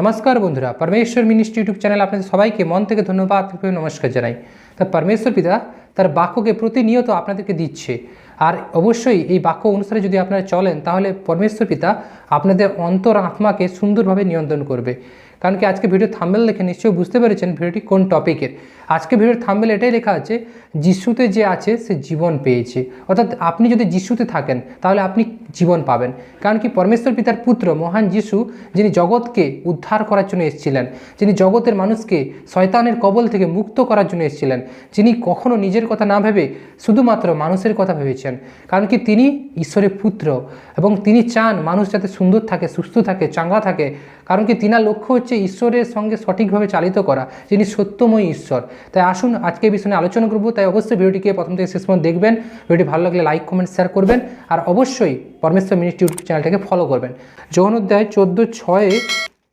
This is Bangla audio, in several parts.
নমস্কার বন্ধুরা, পরমেশ্বর মিনিস্ট্রি ইউটিউব চ্যানেল আপনাদের সবাইকে মন থেকে ধন্যবাদ নমস্কার জানাই। তা পরমেশ্বর পিতা, তার বাক্যকে প্রতিনিয়ত আপনাদেরকে দিচ্ছে। আর অবশ্যই এই বাক্য অনুসারে যদি আপনারা চলেন, তাহলে পরমেশ্বর পিতা আপনাদের অন্তর আত্মাকে সুন্দরভাবে নিয়ন্ত্রণ করবে। কারণ কি আজকে ভিডিও থাম্বেল দেখে নিশ্চয়ই বুঝতে পেরেছেন ভিডিওটি কোন টপিকের আজকে ভিডিওর থাম্বেল এটাই লেখা আছে, যিশুতে যে আছে, সে জীবন পেয়েছে। অর্থাৎ আপনি যদি যিশুতে থাকেন, তাহলে আপনি জীবন পাবেন। কারণ কি পরমেশ্বর পিতার পুত্র, মহান যিশু, যিনি জগৎকে উদ্ধার করার জন্য এসেছিলেন, যিনি জগতের মানুষকে শয়তানের কবল থেকে মুক্ত করার জন্য এসেছিলেন, যিনি কখনো নিজের কথা না ভেবে শুধুমাত্র মানুষের কথা ভেবেছেন। কারণ কি তিনি ঈশ্বরের পুত্র এবং তিনি চান মানুষ যাতে সুন্দর থাকে, সুস্থ থাকে, চাঙ্গা থাকে কারণ কি তিনার লক্ষ্য হচ্ছে ঈশ্বরের সঙ্গে সঠিকভাবে চালিত করা, যিনি সত্যময় ঈশ্বর। তাই আসুন আজকে বিষয়ে আলোচনা করব। তাই অবশ্যই ভিডিওটিকে প্রথম থেকে শেষ পর্যন্ত দেখবেন। ভিডিওটি ভালো লাগলে লাইক, কমেন্ট শেয়ার করবেন। আর অবশ্যই পরমেশ্বর মিনিস্ট ইউটিউব চ্যানেলটাকে ফলো করবেন। যৌন অধ্যায় চোদ্দ ছয়ে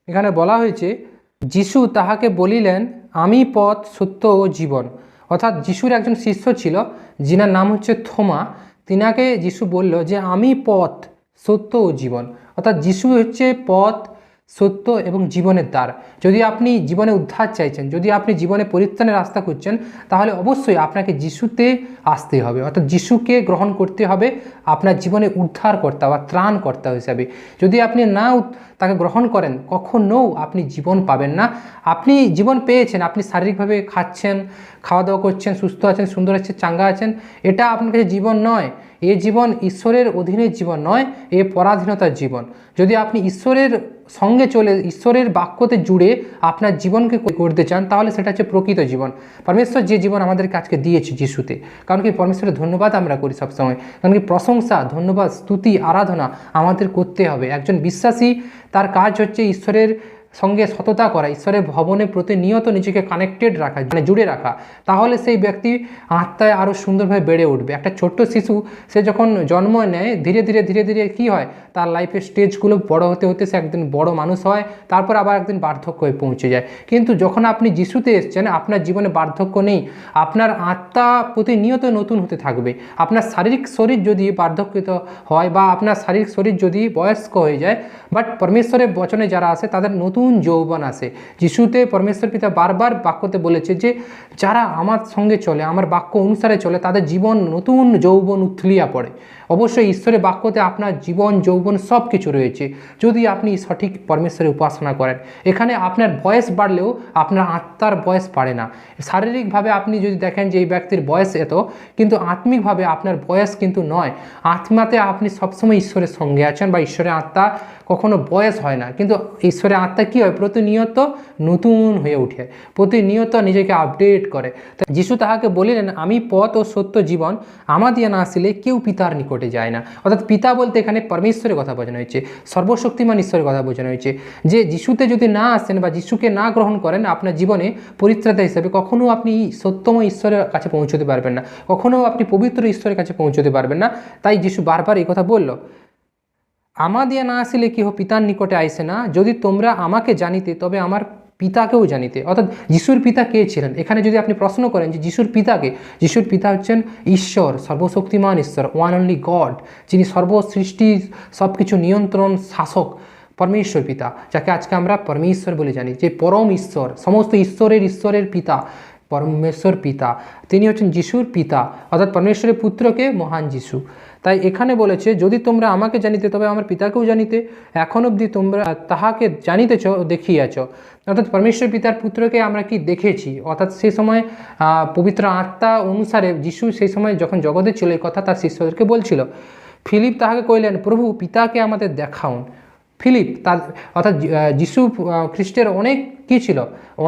এখানে বলা হয়েছে, যিশু তাহাকে বলিলেন, আমি পথ, সত্য ও জীবন। অর্থাৎ যিশুর একজন শিষ্য ছিল, যিনার নাম হচ্ছে থোমা। তিনাকে যিশু বলল যে, আমি পথ, সত্য ও জীবন। অর্থাৎ যিশু হচ্ছে পথ সত্য এবং জীবনের দ্বার। যদি আপনি জীবনে উদ্ধার চাইছেন, যদি আপনি জীবনে পরিত্রাণের রাস্তা খুঁজছেন, তাহলে অবশ্যই আপনাকে যিশুতে আসতে হবে। অর্থাৎ যিশুকে গ্রহণ করতে হবে আপনার জীবনে উদ্ধার কর্তা বা ত্রাণকর্তা হিসাবে। যদি আপনি না তাকে গ্রহণ করেন, কখনও আপনি জীবন পাবেন না। আপনি জীবন পেয়েছেন, আপনি শারীরিকভাবে খাচ্ছেন, খাওয়া দাওয়া করছেন, সুস্থ আছেন, সুন্দর আছেন, চাঙ্গা আছেন, এটা আপনার কাছে জীবন নয়। এ জীবন ঈশ্বরের অধীনের জীবন নয়, এ পরাধীনতার জীবন। যদি আপনি ঈশ্বরের সঙ্গে চলে, ঈশ্বরের বাক্যতে জুড়ে আপনার জীবনকে করতে চান, তাহলে সেটা হচ্ছে প্রকৃত জীবন। পরমেশ্বর যে জীবন আমাদের আজকে দিয়েছে যিশুতে, কারণ কি পরমেশ্বরের ধন্যবাদ আমরা করি সবসময়। কারণ কি প্রশংসা, ধন্যবাদ, স্তুতি, আরাধনা আমাদের করতে হবে। একজন বিশ্বাসী, তার কাজ হচ্ছে ঈশ্বরের সঙ্গে সততা করা, ঈশ্বরের ভবনে প্রতিনিয়ত নিজেকে কানেক্টেড রাখা মানে জুড়ে রাখা, তাহলে সেই ব্যক্তি আত্মায় আরও সুন্দরভাবে বেড়ে উঠবে। একটা ছোট্ট শিশু, সে যখন জন্ম নেয়, ধীরে ধীরে ধীরে ধীরে কী হয়? তার লাইফের স্টেজগুলো বড় হতে হতে সে একদিন বড় মানুষ হয়, তারপর আবার একদিন বার্ধক্য হয়ে পৌঁছে যায়। কিন্তু যখন আপনি যিশুতে এসছেন, আপনার জীবনে বার্ধক্য নেই, আপনার আত্মা প্রতিনিয়ত নতুন হতে থাকবে। আপনার শারীরিক শরীর যদি বার্ধক্যিত হয় বা আপনার শারীরিক শরীর যদি বয়স্ক হয়ে যায় বাট পরমেশ্বরের বচনে যারা আছে, তাদের নতুন যৌবন আসে যিশুতে পরমেশ্বর পিতা বারবার বাক্যতে বলেছে যে, যারা আমার সঙ্গে চলে, আমার বাক্য অনুসারে চলে, তাদের জীবন নতুন যৌবন উথলিয়া পড়ে। অবশ্যই ঈশ্বরের বাক্যতে আপনার জীবন, যৌবন সব কিছু রয়েছে। যদি আপনি সঠিক পরমেশ্বরের উপাসনা করেন, এখানে আপনার বয়স বাড়লেও আপনার আত্মার বয়স বাড়ে না। শারীরিকভাবে আপনি যদি দেখেন যে এই ব্যক্তির বয়স এত, কিন্তু আত্মিকভাবে আপনার বয়স কিন্তু নয়। আত্মাতে আপনি সবসময় ঈশ্বরের সঙ্গে আছেন বা ঈশ্বরের আত্মা কখনো বয়স হয় না। কিন্তু ঈশ্বরের আত্মা কী হয়? প্রতিনিয়ত নতুন হয়ে ওঠে। প্রতিনিয়ত নিজেকে আপডেট করে। যিশু তাহাকে বলিলেন, আমি পথ ও সত্য জীবন আমা দিয়ে না আসলে কেউ পিতার নিকটে যায় না। অর্থাৎ পিতা বলতে এখানে পরমেশ্বরের কথা বোঝানো হয়েছে, সর্বশক্তিমান ঈশ্বরের কথা বোঝানো হয়েছে। যে যিশুতে যদি না আসেন বা যিশুকে না গ্রহণ করেন, আপনার জীবনে পরিত্রাতা হিসেবে কখনো আপনি সত্যময় ঈশ্বরের কাছে পৌঁছতে পারবেন না। কখনো আপনি পবিত্র ঈশ্বরের কাছে পৌঁছতে পারবেন না। তাই যিশু বারবার এই কথা বলল, আমা দিয়ে না আসিলে কি হো পিতার নিকটে আইসে না। যদি তোমরা আমাকে জানিতে, তবে আমার পিতাকেও জানিতে। অর্থাৎ যিশুর পিতা কে ছিলেন? এখানে যদি আপনি প্রশ্ন করেন যে যিশুর পিতাকে, যিশুর পিতা হচ্ছেন ঈশ্বর, সর্বশক্তিমান ঈশ্বর ওয়ান অনলি গড যিনি সর্বসৃষ্টি সব কিছু নিয়ন্ত্রণ শাসক, পরমেশ্বর পিতা, যাকে আজকে আমরা পরমেশ্বর বলে জানি, যে পরম ঈশ্বর, সমস্ত ঈশ্বরের ঈশ্বরের পিতা পরমেশ্বর পিতা। তিনি হচ্ছেন যিশুর পিতা, অর্থাৎ পরমেশ্বরের পুত্রকে মহান যিশু। তাই এখানে বলেছে, যদি তোমরা আমাকে জানিতে, তবে আমার পিতাকেও জানিতে। এখন অবধি তোমরা তাহাকে জানিতেছ, দেখিয়াছ। অর্থাৎ পরমেশ্বর পিতার পুত্রকে আমরা কি দেখেছি? অর্থাৎ সেই সময় পবিত্র আত্মা অনুসারে যিশু সেই সময় যখন জগতে ছিল, এই কথা তার শিষ্যদেরকে বলছিল, ফিলিপ তাহাকে কইলেন প্রভু, পিতাকে আমাদের দেখাউন ফিলিপ তার, অর্থাৎ যিশু খ্রিস্টের অনেক কী ছিল?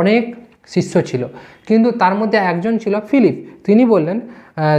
অনেক শিষ্য ছিল। কিন্তু তার মধ্যে একজন ছিল ফিলিপ। তিনি বললেন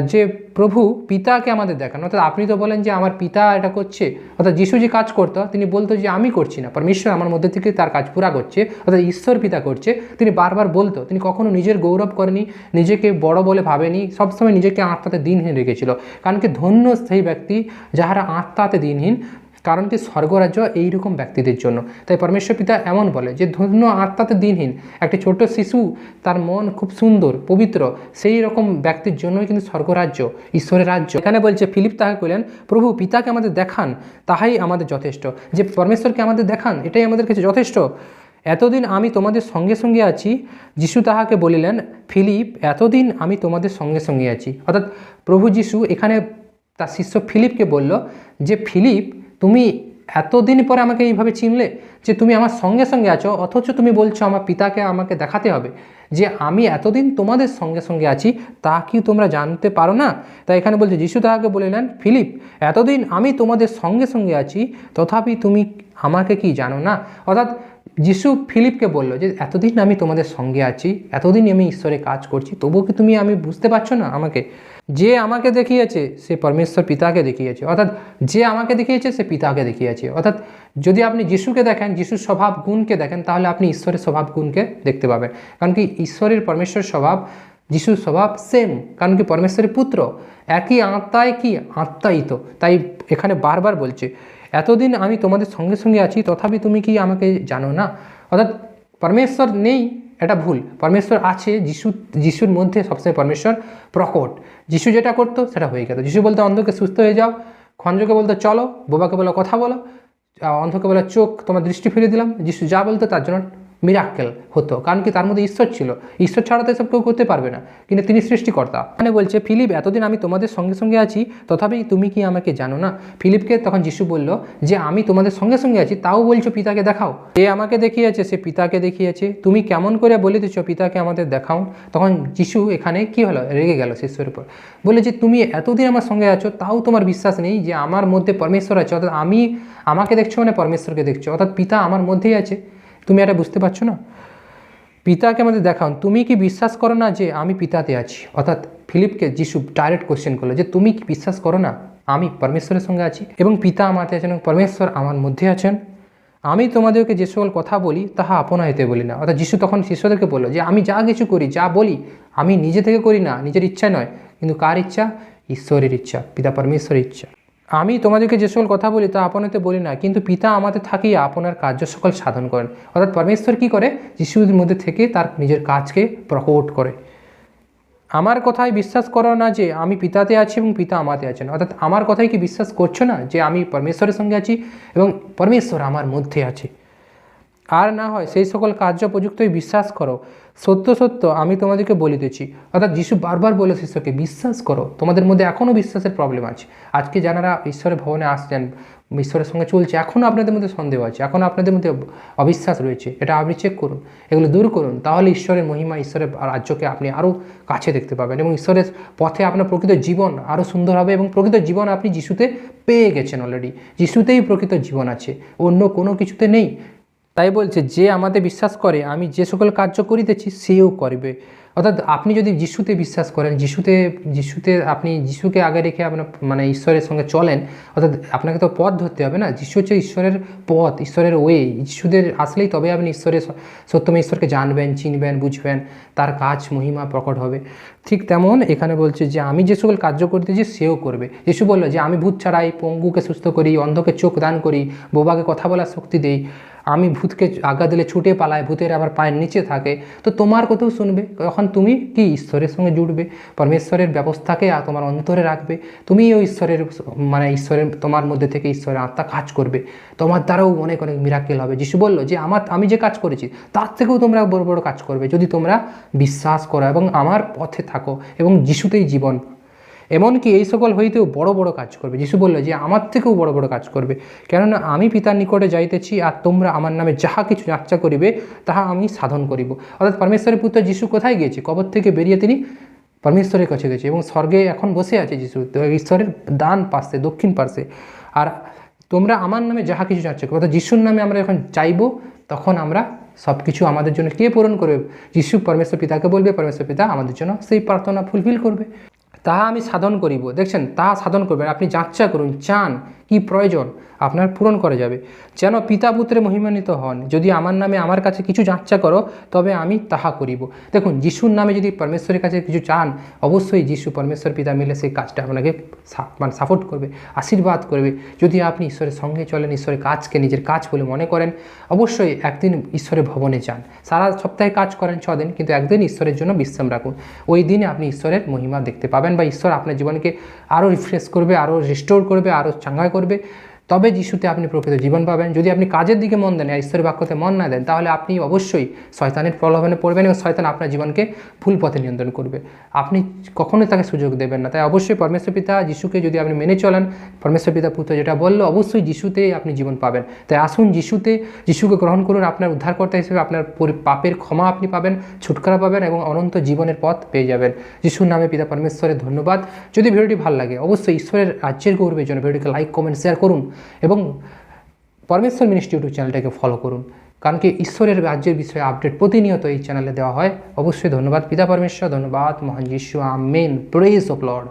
যে প্রভু পিতাকে আমাদের দেখান। অর্থাৎ আপনি তো বলেন যে, আমার পিতা এটা করছে। অর্থাৎ যিশু যে কাজ করতো, তিনি বলতো যে, আমি করছি না। পরমেশ্বর আমার মধ্যে থেকে তার কাজ পুরা করছে। অর্থাৎ ঈশ্বর পিতা করছে। তিনি বারবার বলতো, তিনি কখনো নিজের গৌরব করেনি, নিজেকে বড় বলে ভাবেনি, সবসময় নিজেকে আত্মাতে দিনহীন রেখেছিল। কারণ কি, ধন্য সেই ব্যক্তি যাহারা আত্মাতে দিনহীন কারণ কি স্বর্গরাজ্য এইরকম ব্যক্তিদের জন্য। তাই পরমেশ্বর পিতা এমন বলে যে, ধন্য আত্মাতে দিনহীন একটি ছোট শিশু, তার মন খুব সুন্দর, পবিত্র সেই রকম ব্যক্তির জন্যই কিন্তু স্বর্গরাজ্য, ঈশ্বরের রাজ্য। এখানে বলছে, ফিলিপ তাকে কইলেন, প্রভু, পিতাকে আমাদের দেখান, তাহাই আমাদের যথেষ্ট। যে পরমেশ্বরকে আমাদের দেখান, এটাই আমাদের কাছে যথেষ্ট। এতদিন আমি তোমাদের সঙ্গে সঙ্গে আছি। যিশু তাহাকে বলিলেন, ফিলিপ, এতদিন আমি তোমাদের সঙ্গে সঙ্গে আছি। অর্থাৎ প্রভু যিশু এখানে তার শিষ্য ফিলিপকে বলল যে, ফিলিপ তুমি এতদিন পরে আমাকে এইভাবে চিনলে যে তুমি আমার সঙ্গে সঙ্গে আছো, অথচ তুমি বলছো আমার পিতাকে আমাকে দেখাতে হবে। যে আমি এতদিন তোমাদের সঙ্গে সঙ্গে আছি, তা কি তোমরা জানতে পারো না? তাই এখানে বলছে, যিশু তাহাকে বলিলেন ফিলিপ, এতদিন আমি তোমাদের সঙ্গে সঙ্গে আছি, তথাপি তুমি আমাকে কি জানো না? অর্থাৎ যিশু ফিলিপকে বলল যে, এতদিন আমি তোমাদের সঙ্গে আছি এতদিন আমি ঈশ্বরের কাজ করছি, তবুও কি তুমি আমি বুঝতে পারছ না আমাকে? যে আমাকে দেখিয়েছে, সে পরমেশ্বর পিতাকে দেখিয়েছে। অর্থাৎ যে আমাকে দেখিয়েছে, সে পিতাকে দেখিয়েছে। অর্থাৎ যদি আপনি যিশুকে দেখেন, যিশুর স্বভাব গুণকে দেখেন, তাহলে আপনি ঈশ্বরের স্বভাব গুণকে দেখতে পাবেন। কারণ কি ঈশ্বরের পরমেশ্বর স্বভাব, যিশুর স্বভাব সেম কারণ কি পরমেশ্বরের পুত্র, একই আত্মায় কি? আত্মায়িত। তাই এখানে বারবার বলছে, এতদিন আমি তোমাদের সঙ্গে সঙ্গে আছি, তথাপি তুমি কি আমাকে জানো না? অর্থাৎ পরমেশ্বর নেই এটা ভুল। পরমেশ্বর আছে, যিশু, যিশুর মধ্যে সবসময় পরমেশ্বর প্রকট। যিশু যেটা করতো, সেটা হয়ে গেল। যিশু বলতো, অন্ধকে সুস্থ হয়ে যাও। খঞ্জকে বলতো, চলো। বোবাকে বলো কথা বলো। অন্ধকে বলো চোখ, তোমার দৃষ্টি ফিরিয়ে দিলাম। যিশু যা বলতো, তার জন্য মিরাক্কেল হতো। কারণ কি তার মধ্যে ঈশ্বর ছিল। ঈশ্বর ছাড়া তো এসব কেউ করতে পারবে না। কিন্তু তিনি সৃষ্টিকর্তা। মানে বলছে, ফিলিপ, এতদিন আমি তোমাদের সঙ্গে সঙ্গে আছি, তথাপি তুমি কি আমাকে জানো না? ফিলিপকে তখন যিশু বলল, যে আমি তোমাদের সঙ্গে সঙ্গে আছি, তাও বলছো পিতাকে দেখাও। যে আমাকে দেখিয়েছে, সে পিতাকে দেখিয়েছে। তুমি কেমন করে বলে বলিতেছ পিতাকে আমাদের দেখাও। তখন যিশু এখানে কি হলো? রেগে গেল শিষ্যের উপর। বলে যে, তুমি এতদিন আমার সঙ্গে আছো, তাও তোমার বিশ্বাস নেই যে আমার মধ্যে পরমেশ্বর আছে। অর্থাৎ আমি আমাকে দেখছ মানে পরমেশ্বরকে দেখছ। অর্থাৎ পিতা আমার মধ্যেই আছে। তুমি এটা বুঝতে পারছ না? পিতাকে আমাদের দেখান তুমি কি বিশ্বাস করো না যে আমি পিতাতে আছি? অর্থাৎ ফিলিপকে যিশু ডাইরেক্ট কোশ্চেন করল যে, তুমি কি বিশ্বাস করো না? আমি পরমেশ্বরের সঙ্গে আছি এবং পিতা আমাতে আছেন এবং পরমেশ্বর আমার মধ্যে আছেন। আমি তোমাদেরকে যে সকল কথা বলি, তাহা আপনাইতে বলি না। অর্থাৎ যিশু তখন শিষ্যদেরকে বলল যে, আমি যা কিছু করি, যা বলি, আমি নিজে থেকে করি না। নিজের ইচ্ছা নয়, কিন্তু কার ইচ্ছা? ঈশ্বরের ইচ্ছা, পিতা পরমেশ্বরের ইচ্ছা। আমি তোমাদেরকে যে সকল কথা বলি তা আপনাতে বলি না, কিন্তু পিতা আমাদের থাকিয়া আপনার কার্য সকল সাধন করেন। অর্থাৎ পরমেশ্বর কী করে? যিশুর মধ্যে থেকে তার নিজের কাজকে প্রকট করে। আমার কথায় বিশ্বাস করো না যে আমি পিতাতে আছি এবং পিতা আমাতে আছেন। অর্থাৎ আমার কথাই কি বিশ্বাস করছ না যে আমি পরমেশ্বরের সঙ্গে আছি এবং পরমেশ্বর আমার মধ্যে আছে? আর না হয় সেই সকল কার্য প্রযুক্তই বিশ্বাস করো। সত্য সত্য, আমি তোমাদেরকে বলিতেছি অর্থাৎ যিশু বারবার বলে শিষ্যকে বিশ্বাস করো, তোমাদের মধ্যে এখনও বিশ্বাসের প্রবলেম আছে। আজকে যারা ঈশ্বরের ভবনে আসছেন, ঈশ্বরের সঙ্গে চলছে এখনও আপনাদের মধ্যে সন্দেহ আছে এখনও আপনাদের মধ্যে অবিশ্বাস রয়েছে, এটা আপনি চেক করুন, এগুলো দূর করুন, তাহলে ঈশ্বরের মহিমা, ঈশ্বরের রাজ্যকে আপনি আরও কাছে দেখতে পাবেন এবং ঈশ্বরের পথে আপনার প্রকৃত জীবন আরও সুন্দর হবে এবং প্রকৃত জীবন আপনি যিশুতে পেয়ে গেছেন অলরেডি যিশুতেই প্রকৃত জীবন আছে, অন্য কোনো কিছুতে নেই। তাই বলছে, যে আমাদের বিশ্বাস করে, আমি যে সকল কার্য করিতেছি, সেও করবে। অর্থাৎ আপনি যদি যিশুতে বিশ্বাস করেন, যিশুতে যিশুতে আপনি, যিশুকে আগে রেখে আপনার মানে ঈশ্বরের সঙ্গে চলেন, অর্থাৎ আপনাকে তো পথ ধরতে হবে না? যিশু হচ্ছে ঈশ্বরের পথ, ঈশ্বরের ওয়ে যিশুদের আসলেই তবে আপনি ঈশ্বরের স- সত্যময় ঈশ্বরকে জানবেন, চিনবেন, বুঝবেন। তার কাজ, মহিমা প্রকট হবে। ঠিক তেমন এখানে বলছে যে, আমি যে সকল কার্য করতেছি, সেও করবে। যিশু বলল যে, আমি ভূত ছাড়াই পঙ্গুকে সুস্থ করি, অন্ধকে চোখ দান করি, বোবাকে কথা বলার শক্তি দেই। আমি ভূতকে আগা দিলে ছুটে পালায়, ভূতের আবার পায়ের নিচে থাকে। তো তোমার কথাও শুনবে। তখন তুমি কি ঈশ্বরের সঙ্গে জুড়বে পরমেশ্বরের ব্যবস্থাকে তোমার অন্তরে রাখবে? তুমি ওই ঈশ্বরের মানে ঈশ্বরের, তোমার মধ্যে থেকে ঈশ্বরের আত্মা কাজ করবে। তোমার দ্বারাও অনেক অনেক মিরাকেল হবে। যিশু বলল যে, আমার, আমি যে কাজ করেছি, তার থেকেও তোমরা বড় বড় কাজ করবে। যদি তোমরা বিশ্বাস করো এবং আমার পথে থাকো এবং যিশুতেই জীবন এমনকি এই সকল হইতেও বড় বড় কাজ করবে। যিশু বলল যে, আমার থেকেও বড় বড় কাজ করবে। কেননা আমি পিতার নিকটে যাইতেছি আর তোমরা আমার নামে যাহা কিছু যাত্রা করিবে, তাহা আমি সাধন করিব। অর্থাৎ পরমেশ্বরের পুত্র যিশু কোথায় গিয়েছে? কবর থেকে বেরিয়ে তিনি পরমেশ্বরের কাছে গেছে এবং স্বর্গে এখন বসে আছে যিশু। ঈশ্বরের দান পাশে, দক্ষিণ পার্শ্বে আর তোমরা আমার নামে যাহা কিছু যাচ্ছে অর্থাৎ যিশুর নামে আমরা যখন চাইব তখন আমরা সব কিছু আমাদের জন্য কে পূরণ করবে? যিশু পরমেশ্বর পিতাকে বলবে, পরমেশ্বর পিতা, আমাদের জন্য সেই প্রার্থনা ফুলফিল করবে। তাহা আমি সাধন করিব। দেখছেন? তাহা সাধন করবেন। আপনি যাচ্ছা করুন চান। কি প্রয়োজন? আপনার পূরণ করা যাবে। যেন পিতা পুত্রে মহিমান্বিত হন। যদি আমার নামে আমার কাছে কিছু যাচ্ছা করো, তবে আমি তাহা করিব। দেখুন, যিশুর নামে যদি পরমেশ্বরের কাছে কিছু চান, অবশ্যই যিশু পরমেশ্বর পিতা মিলে সেই কাজটা আপনাকে মানে সাপোর্ট করবে, আশীর্বাদ করবে। যদি আপনি ঈশ্বরের সঙ্গে চলেন, ঈশ্বরের কাজকে নিজের কাজ বলে মনে করেন, অবশ্যই একদিন ঈশ্বরের ভবনে যান। সারা সপ্তাহে কাজ করেন ছ দিন, কিন্তু একদিন ঈশ্বরের জন্য বিশ্রাম রাখুন। ওই দিনে আপনি ঈশ্বরের মহিমা দেখতে পাবেন বা ঈশ্বর আপনার জীবনকে আরও রিফ্রেশ করবে, আরও রিস্টোর করবে, আরও চাঙ্গা করবে তবে যিশুতে আপনি প্রকৃত জীবন পাবেন। যদি আপনি কাজের দিকে মন দেন আর ঈশ্বরের বাক্যতে মন না দেন, তাহলে আপনি অবশ্যই শয়তানের প্রলোভনে পড়বেন এবং শয়তান আপনার জীবনকে ভুল পথে নিয়ন্ত্রণ করবে। আপনি কখনোই তাকে সুযোগ দেবেন না। তাই অবশ্যই পরমেশ্বর পিতা যিশুকে যদি আপনি মেনে চলেন, পরমেশ্বর পিতা পুত্র যেটা বলল, অবশ্যই যিশুতেই আপনি জীবন পাবেন। তাই আসুন যিশুতে, যিশুকে গ্রহণ করুন, আপনার উদ্ধারকর্তা হিসেবে আপনার পরি- পাপের ক্ষমা আপনি পাবেন, ছুটকারা পাবেন এবং অনন্ত জীবনের পথ পেয়ে যাবেন। যিশুর নামে পিতা পরমেশ্বরের ধন্যবাদ। যদি ভিডিওটি ভালো লাগে, অবশ্যই ঈশ্বরের রাজ্যের গৌরবের জন্য ভিডিওটিকে লাইক, কমেন্ট শেয়ার করুন। এবং পরমেশ্বর মিনিস্ট্রি ইউটিউব চ্যানেলটাকে ফলো করুন। কারণ কি ঈশ্বরের রাজ্যের বিষয়ে আপডেট প্রতিনিয়ত এই চ্যানেলে দেওয়া হয়। অবশ্যই ধন্যবাদ, পিতা পরমেশ্বর, ধন্যবাদ, মহান যিশু, আমেন প্রেস অফ লর্ড